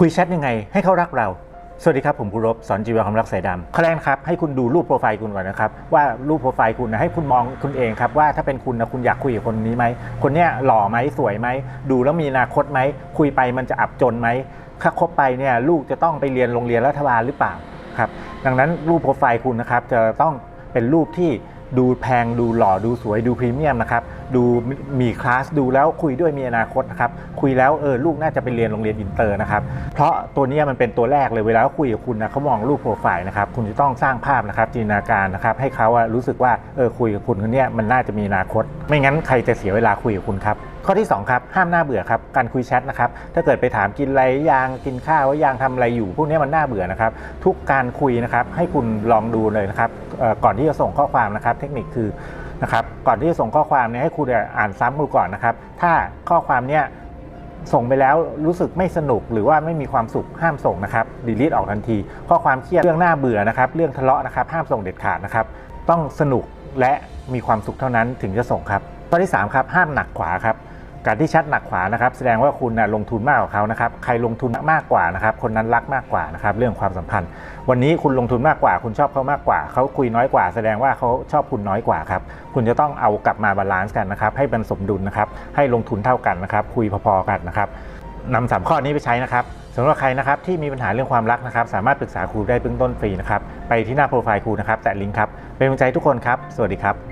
คุยแชทยังไงให้เขารักเรา สวัสดีครับ ผมกุรบสอนจีวความรักสายดำข้อแรกนครับให้คุณดูรูปโปรไฟล์คุณก่อนนะครับ ว่ารูปโปรไฟล์คุณนะให้คุณมองคุณเองครับว่าถ้าเป็นคุณนะคุณอยากคุยกับคนนี้ไหม คนเนี้ยหล่อไหมสวยไหม ดูแล้วมีอนาคตไหม คุยไปมันจะอับจนไหมถ้าคบไปเนี่ยลูกจะต้องไปเรียนโรงเรียนรัฐบาลหรือเปล่าครับดังนั้นรูปโปรไฟล์คุณนะครับจะต้องเป็นรูปที่ ดูแพงดูหล่อดูสวยดูพรีเมียมนะครับดูมีคลาสดูแล้วคุยด้วยมีอนาคตนะครับคุยแล้วเออลูกน่าจะไปเรียนโรงเรียนอินเตอร์นะครับเพราะตัวนี้มันเป็นตัวแรกเลยเวลาคุยกับคุณนะเขามองรูปโปรไฟล์นะครับคุณจะต้องสร้างภาพนะครับจินตนาการนะครับให้เขารู้สึกว่าเออคุยกับคุณคนนี้มันน่าจะมีอนาคต ไม่งั้นใครจะเสียเวลาคุยกับคุณครับ ข้อที่สองครับ ห้ามน่าเบื่อครับ การคุยแชทนะครับ ถ้าเกิดไปถามกินอะไรยังกินข้าวว่ายังทำอะไรอยู่ พวกนี้มันน่าเบื่อนะครับ ทุกการคุยนะครับ ให้คุณลองดูเลยนะครับก่อนที่จะส่งข้อความนะครับ เทคนิคคือนะครับ ก่อนที่จะส่งข้อความเนี่ยให้คุณอ่านซ้ำดูก่อนนะครับ ถ้าข้อความเนี้ยส่งไปแล้วรู้สึกไม่สนุกหรือว่าไม่มีความสุขห้ามส่งนะครับดีลิทออกทันที ข้อความเครียดเรื่องน่าเบื่อนะครับ เรื่องทะเลาะนะครับ ห้ามส่งเด็ดขาดนะครับ ต้องสนุกและมีความสุขเท่านั้นถึงจะส่งครับข้อที่3ครับห้ามหนักขวาครับ การที่ชัดหนักขวานะครับแสดงว่าคุณนะลงทุนมากกว่าเขานะครับใครลงทุนมากกว่านะครับคนนั้นรักมากกว่านะครับเรื่องความสัมพันธ์ วันนี้คุณลงทุนมากกว่า คุณชอบเขามากกว่า เขาคุยน้อยกว่า แสดงว่าเขาชอบคุณน้อยกว่าครับคุณจะต้องเอากลับมาบาลานซ์กันนะครับให้มันสมดุลนะครับให้ลงทุนเท่ากันนะครับคุยพอๆกันนะครับนำสามข้อนี้ไปใช้นะครับสำหรับใครนะครับที่มีปัญหาเรื่องความรักนะครับสามารถปรึกษาครูได้เบื้องต้นฟรีนะครับไปที่หน้าโปรไฟล์ครูนะครับแตะลิงก์ครับเป็นกำลังใจทุกคนครับ สวัสดีครับ